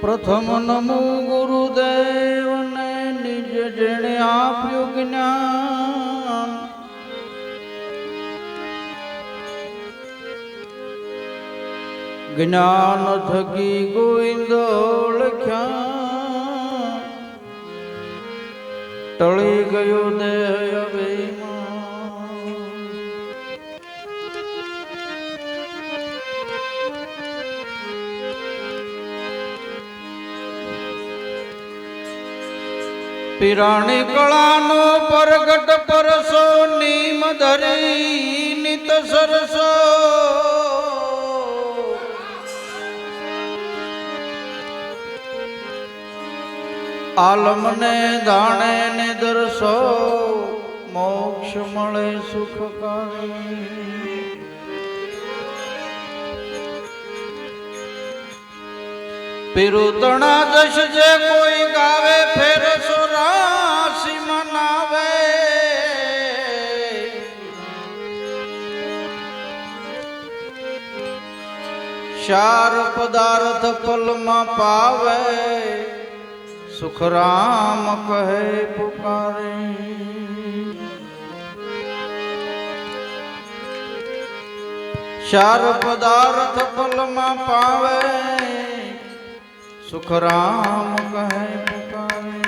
પ્રથમ નમો ગુરુદેવને નિજ જેણે આપ્યું જ્ઞાન. જ્ઞાન થકી ગોવિંદ લખ્યા ટળી ગયો દેહ પિરાણી કળાનો પરગટ પરસો નીમ ધરી નિત સરસો. આલમને દાણે ને દરસો, મોક્ષ મળે સુખકારી પિરુતણા દશ જે કોઈ ગાવે ફેર ચાર પદાર્થ પલમાં પાવે, સુખરામ કહે પુકારે. ચાર પદાર્થ પલમાં પાવે, સુખરામ કહે પુકારે.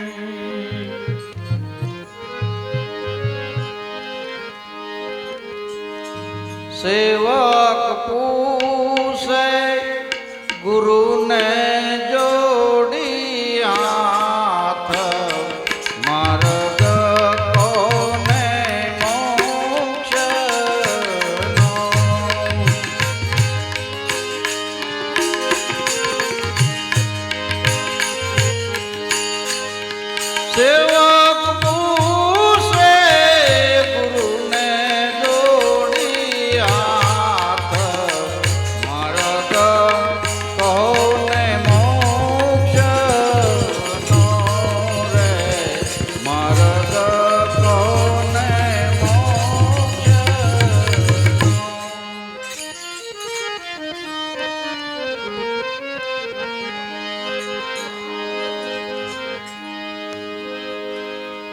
સેવક પૂસે न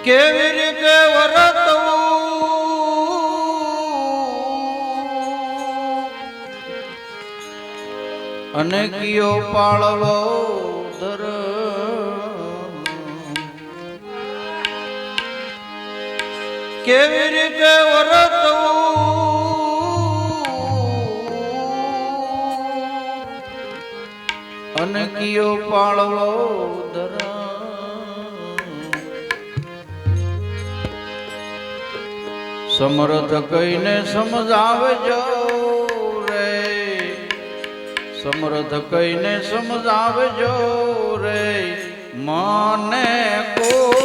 કેવી રીતે વર્તવું? અને કયો પાળવો ધર કેવી રીતે વરતવું? અને કયો પાળવો ધર્મ. સમર્થ કહીને સમજાવજો રે. સમર્થ કહીને સમજાવજો રે. મને કોઈ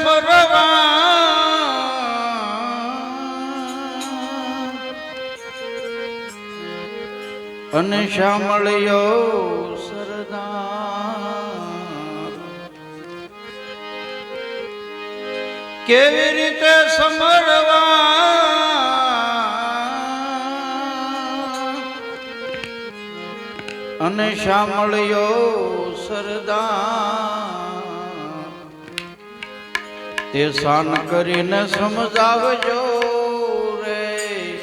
સમરવા અને શામળિયો સરદાર. કેવી રીતે સમરવા અને શામળિયો સરદાર. તે શાન કરીને સમજાવજો રે.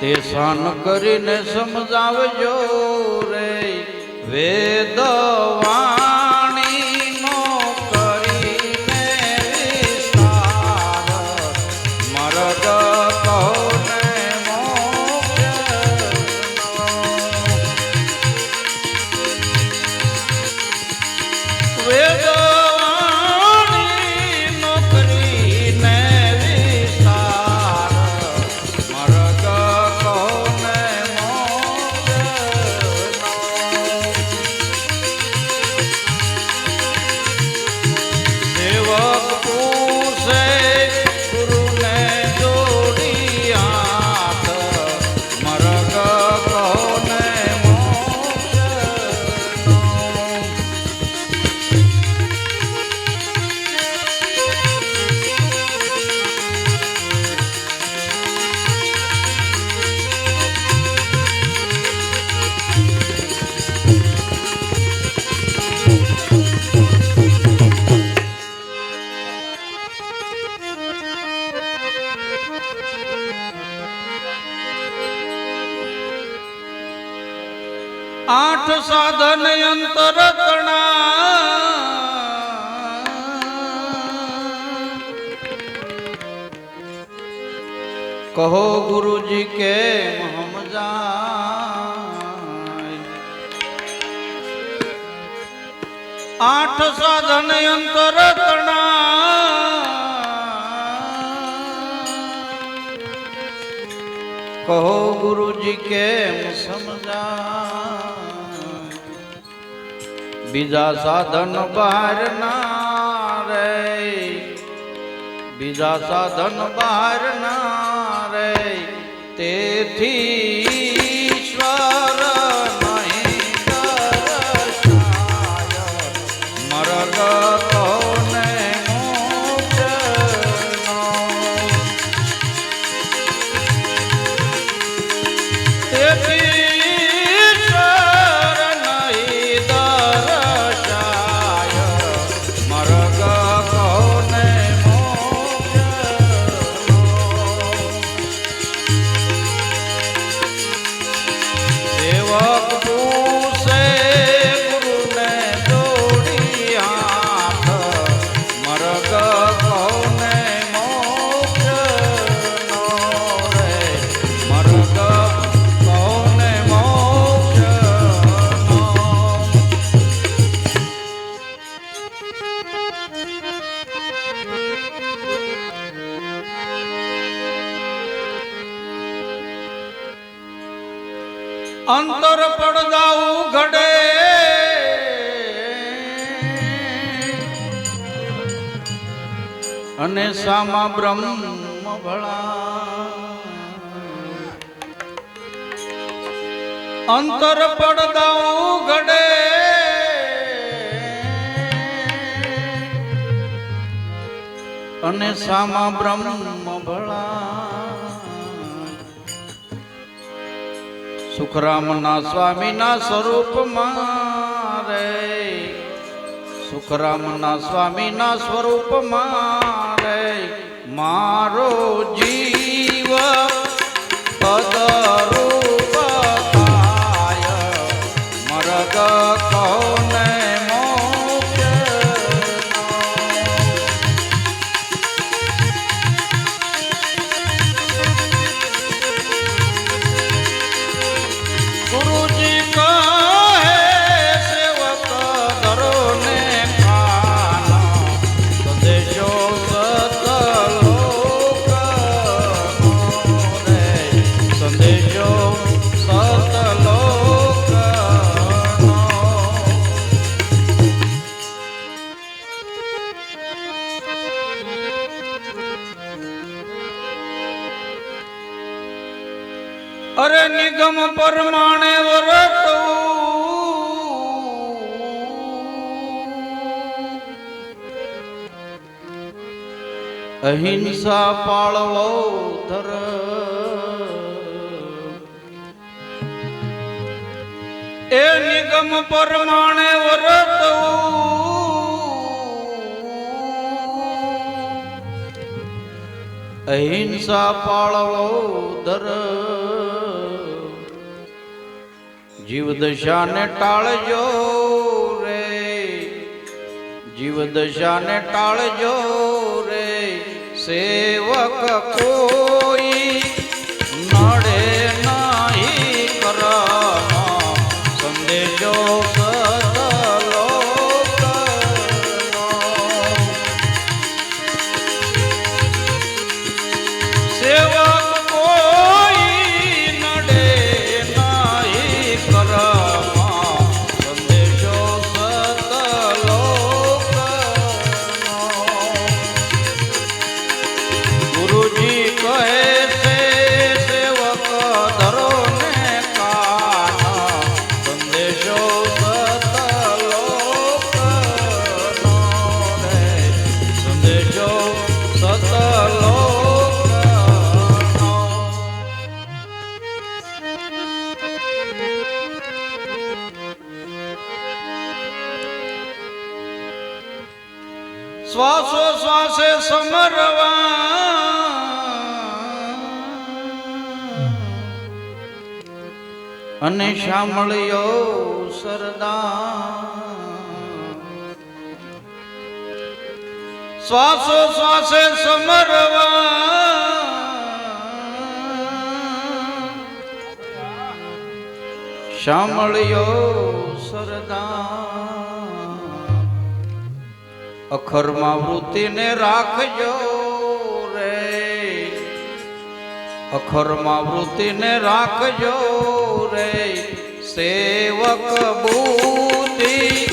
તે શાન કરીને સમજાવજો રે. વેદવા આઠ સાધન અંતર કહો ગુરુજી કે સમજાય આઠ સાધન અંતર કહો ગુરુજી કેમ સમજાય બીજા સાધન બહાર ના રે. બીજા સાધન બહાર ના રે. તેથી અંતર પડદાઉ ઘડે. અને સામા બ્રહ્મ ભળા અંતર પડદાઉ ઘડે. અને સામા બ્રહ્મ ભળા સુખરામના સ્વામીના સ્વરૂપમાં રે. સુખરામના સ્વામીના સ્વરૂપમાં રે. મારો જીવ અરે નિગમ પરમાણે વરતું. અહિંસા પાળવો ધર. એ નિગમ પરમાણે વરતો. અહિંસા પાળવો દર જીવ દશાને ટાળજો રે. જીવ દશાને ટાળજો રે. સેવક કોઈ શ્વાસો શ્વાસે સમરવા. અને સાંભળ્યો સરદાર. શ્વાસો શ્વાસે સમરવા. સાંભળ્યો સરદાર. અખરમાં વૃત્તિને રાખજો રે. અખરમાં વૃત્તિને રાખજો રે. સેવક બુદ્ધિ